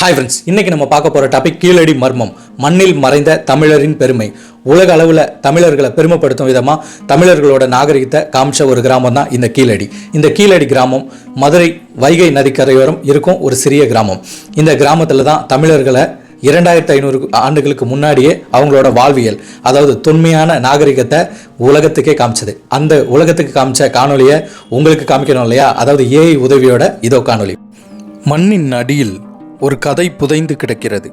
Hi friends இன்னைக்கு நம்ம பார்க்க போகிற டாபிக் கீழடி மர்மம் மண்ணில் மறைந்த தமிழரின் பெருமை. உலக அளவில் தமிழர்களை பெருமைப்படுத்தும் விதமாக தமிழர்களோட நாகரிகத்தை காமிச்ச ஒரு கிராமம் தான் இந்த கீழடி. இந்த கீழடி கிராமம் மதுரை வைகை நதிக்கரையோரம் இருக்கும் ஒரு சிறிய கிராமம். இந்த கிராமத்தில் தான் தமிழர்களை இரண்டாயிரத்தி ஐநூறு ஆண்டுகளுக்கு முன்னாடியே அவங்களோட வாழ்வியல் அதாவது தொன்மையான நாகரிகத்தை உலகத்துக்கே காமிச்சது. அந்த உலகத்துக்கு காமிச்ச காணொலியை உங்களுக்கு காமிக்கணும் இல்லையா? அதாவது ஏஐ உதவியோட இதோ காணொலி மண்ணின் அடியில் ஒரு கதை புதைந்து கிடக்கிறது.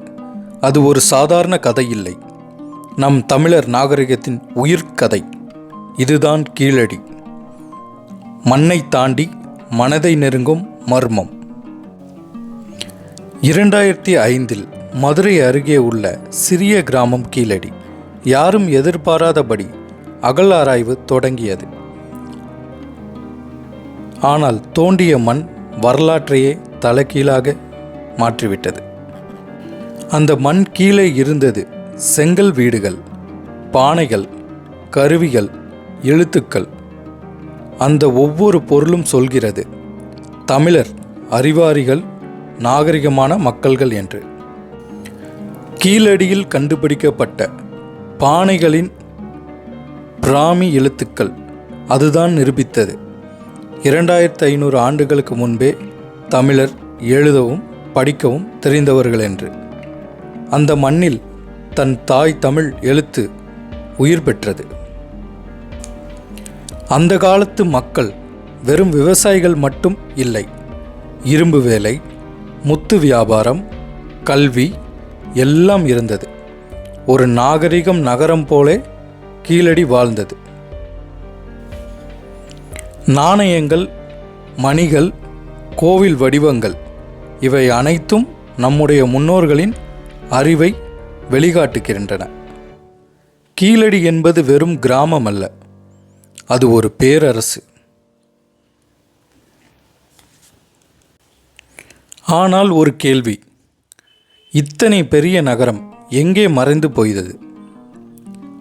அது ஒரு சாதாரண கதை இல்லை நம் தமிழர் நாகரிகத்தின் உயிர்க்கதை இதுதான் கீழடி. மண்ணை தாண்டி மனதை நெருங்கும் மர்மம். இரண்டாயிரத்தி ஐந்தில் மதுரை அருகே உள்ள சிறிய கிராமம் கீழடி. யாரும் எதிர்பாராதபடி அகழாராய்வு தொடங்கியது. ஆனால் தோண்டிய மண் வரலாற்றையே தலைகீழாக மாற்றிவிட்டது. அந்த மண் கீழே இருந்தது செங்கல் வீடுகள் பானைகள் கருவிகள் எழுத்துக்கள். அந்த ஒவ்வொரு பொருளும் சொல்கிறது தமிழர் அறிவாரிகள் நாகரிகமான மக்கள்கள் என்று. கீழடியில் கண்டுபிடிக்கப்பட்ட பானைகளின் பிராமி எழுத்துக்கள் அதுதான் நிரூபித்தது. இரண்டாயிரத்து ஐநூறு ஆண்டுகளுக்கு முன்பே தமிழர் எழுதவும் படிக்கவும் தெரிந்தவர்கள் என்று அந்த மண்ணில் தன் தாய் தமிழ் எழுத்து உயிர் பெற்றது. அந்த காலத்து மக்கள் வெறும் விவசாயிகள் மட்டும் இல்லை. இரும்பு வேலை முத்து வியாபாரம் கல்வி எல்லாம் இருந்தது. ஒரு நாகரிகம் நகரம் போலே கீழடி வாழ்ந்தது. நாணயங்கள் மணிகள் கோவில் வடிவங்கள் இவை அனைத்தும் நம்முடைய முன்னோர்களின் அறிவை வெளிகாட்டுகின்றன. கீழடி என்பது வெறும் கிராமம் அல்ல அது ஒரு பேரரசு. ஆனால் ஒரு கேள்வி இத்தனை பெரிய நகரம் எங்கே மறைந்து போய்தது?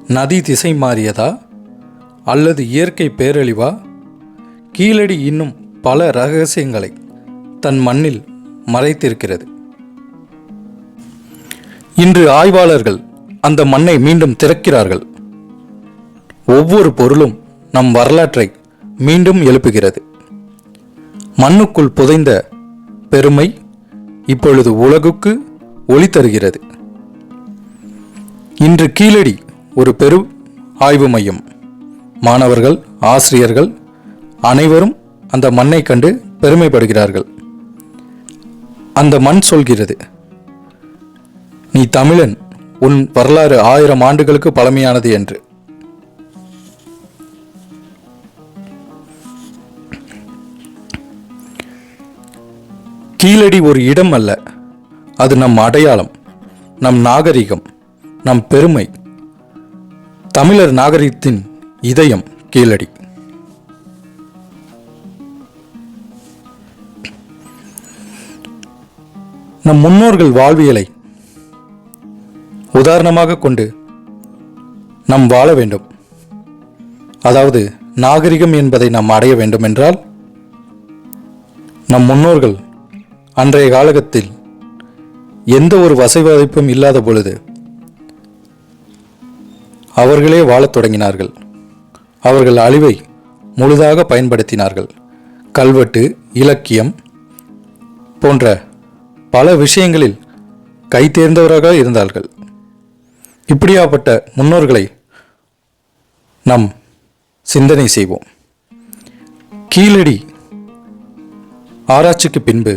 நதி திசை மாறியதா? அல்லது இயற்கை பேரழிவா? கீழடி இன்னும் பல ரகசியங்களை தன் மண்ணில் மறைத்திருக்கிறது. இன்று ஆய்வாளர்கள் அந்த மண்ணை மீண்டும் திறக்கிறார்கள். ஒவ்வொரு பொருளும் நம் வரலாற்றை மீண்டும் எழுப்புகிறது. மண்ணுக்குள் புதைந்த பெருமை இப்பொழுது உலகுக்கு ஒளி தருகிறது. இன்று கீழடி ஒரு பெரு ஆய்வு மையம். மாணவர்கள் ஆசிரியர்கள் அனைவரும் அந்த மண்ணை கண்டு பெருமைப்படுகிறார்கள். அந்த மண் சொல்கிறது நீ தமிழன் உன் வரலாறு ஆயிரம் ஆண்டுகளுக்கு பழமையானது என்று. கீழடி ஒரு இடம் அல்ல அது நம் அடையாளம் நம் நாகரிகம் நம் பெருமை. தமிழர் நாகரிகத்தின் இதயம் கீழடி. நம் முன்னோர்கள் வாழ்வியலை உதாரணமாக கொண்டு நாம் வாழ வேண்டும். அதாவது நாகரிகம் என்பதை நாம் அடைய வேண்டும் என்றால் நம் முன்னோர்கள் அன்றைய காலகத்தில் எந்த ஒரு வசதிவாய்ப்பும் இல்லாத பொழுது அவர்களே வாழத் தொடங்கினார்கள். அவர்கள் அழிவை முழுதாக பயன்படுத்தினார்கள். கல்வெட்டு இலக்கியம் போன்ற பல விஷயங்களில் கைதேர்ந்தவராக இருந்தார்கள். இப்படியாப்பட்ட முன்னோர்களை நாம் சிந்தனை செய்வோம். கீழடி ஆராய்ச்சிக்கு பின்பு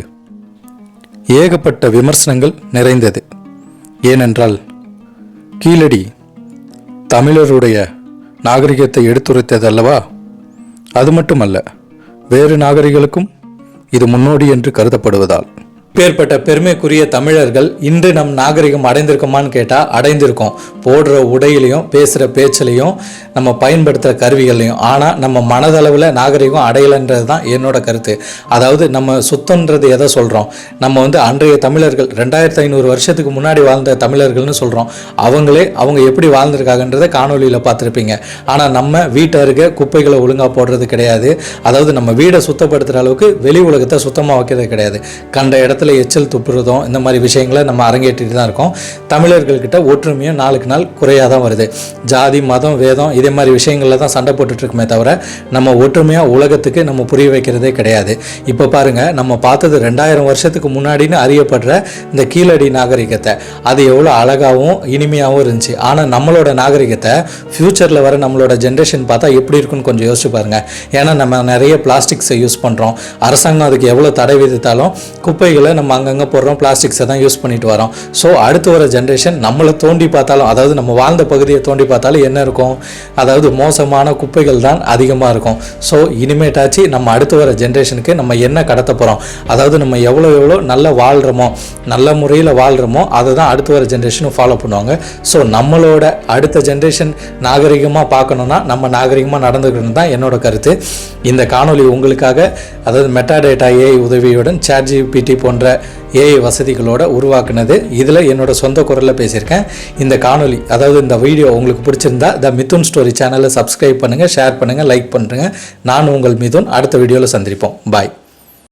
ஏகப்பட்ட விமர்சனங்கள் நிறைந்தது. ஏனென்றால் கீழடி தமிழருடைய நாகரிகத்தை எடுத்துரைத்தது அல்லவா அது மட்டுமல்ல வேறு நாகரிகளுக்கும் இது முன்னோடி என்று கருதப்படுவதால். பேர்பட்ட பெருமைக்குரிய தமிழர்கள் இன்று நம் நாகரிகம் அடைந்திருக்குமான்னு கேட்டால் அடைந்திருக்கோம். போடுற உடையிலையும் பேசுகிற பேச்சிலையும் நம்ம பயன்படுத்துகிற கருவிகள்லையும். ஆனால் நம்ம மனதளவில் நாகரிகம் அடையலைன்றது தான் என்னோட கருத்து. அதாவது நம்ம சுத்தன்றது எதை சொல்கிறோம் நம்ம வந்து அன்றைய தமிழர்கள் ரெண்டாயிரத்து ஐநூறு வருஷத்துக்கு முன்னாடி வாழ்ந்த தமிழர்கள்னு சொல்கிறோம் அவங்களே அவங்க எப்படி வாழ்ந்திருக்காங்கன்றதை காணொலியில் பார்த்துருப்பீங்க. ஆனால் நம்ம வீட்டை இருக்க குப்பைகளை ஒழுங்காக போடுறது கிடையாது. அதாவது நம்ம வீடை சுத்தப்படுத்துகிற அளவுக்கு வெளி உலகத்தை சுத்தமாக வைக்கிறது கிடையாது. கண்ட இடத்துல இடத்துல எச்சல் துப்புறதும் இந்த மாதிரி விஷயங்களை நம்ம அரங்கேற்றிட்டு தான் இருக்கோம். தமிழர்கள்கிட்ட ஒற்றுமையும் நாளுக்கு நாள் குறையாக தான் வருது. ஜாதி மதம் வேதம் இதே மாதிரி விஷயங்களில் தான் சண்டை போட்டுட்டு இருக்குமே தவிர நம்ம ஒற்றுமையாக உலகத்துக்கு நம்ம புரிய வைக்கிறதே கிடையாது. இப்போ பாருங்க நம்ம பார்த்தது ரெண்டாயிரம் வருஷத்துக்கு முன்னாடின்னு அறியப்படுற இந்த கீழடி நாகரிகத்தை. அது எவ்வளோ அழகாகவும் இனிமையாகவும் இருந்துச்சு. ஆனால் நம்மளோட நாகரிகத்தை ஃப்யூச்சரில் வர நம்மளோட ஜென்ரேஷன் பார்த்தா எப்படி இருக்குன்னு கொஞ்சம் யோசிச்சு பாருங்க. ஏன்னா நம்ம நிறைய பிளாஸ்டிக்ஸை யூஸ் பண்ணுறோம் அரசாங்கம் அதுக்கு எவ்வளோ தடை விதித்தாலும் குப்பைகளை நம்ம அங்கங்கே போடுறோம் பிளாஸ்டிக்ஸை தான் யூஸ் பண்ணிட்டு வரோம். ஸோ அடுத்து வர ஜென்ரேஷன் நம்மளை தோண்டி பார்த்தாலும் அதாவது நம்ம வாழ்ந்த பகுதியை தோண்டி பார்த்தாலும் என்ன இருக்கும்? அதாவது மோசமான குப்பைகள் தான் அதிகமாக இருக்கும். ஸோ இனிமேட்டாச்சு நம்ம அடுத்து வர ஜென்ரேஷனுக்கு நம்ம என்ன கடத்த போகிறோம் அதாவது நம்ம எவ்வளோ எவ்வளோ நல்லா வாழ்கிறோமோ நல்ல முறையில் வாழ்கிறோமோ அதை தான் அடுத்து வர ஜென்ரேஷனும் ஃபாலோ பண்ணுவாங்க. ஸோ நம்மளோட அடுத்த ஜென்ரேஷன் நாகரிகமாக பார்க்கணுன்னா நம்ம நாகரிகமாக நடந்துக்கணும் தான் என்னோட கருத்து. இந்த காணொலி உங்களுக்காக அதாவது மெட்டாடேட்டா ஏஐ உதவியுடன் சார்ஜிபிடி போன்ற போன்ற ஏஐ வசதிகளோட உருவாக்குனது. இதில் என்னோட சொந்த குரலில் பேசியிருக்கேன். இந்த காணொளி அதாவது இந்த வீடியோ உங்களுக்கு பிடிச்சிருந்தா த மிதுன் ஸ்டோரி சேனலை சப்ஸ்கிரைப் பண்ணுங்கள் ஷேர் பண்ணுங்கள் லைக் பண்ணுறேங்க நான் உங்கள் மிதுன் அடுத்த வீடியோவில் சந்திப்போம். பாய்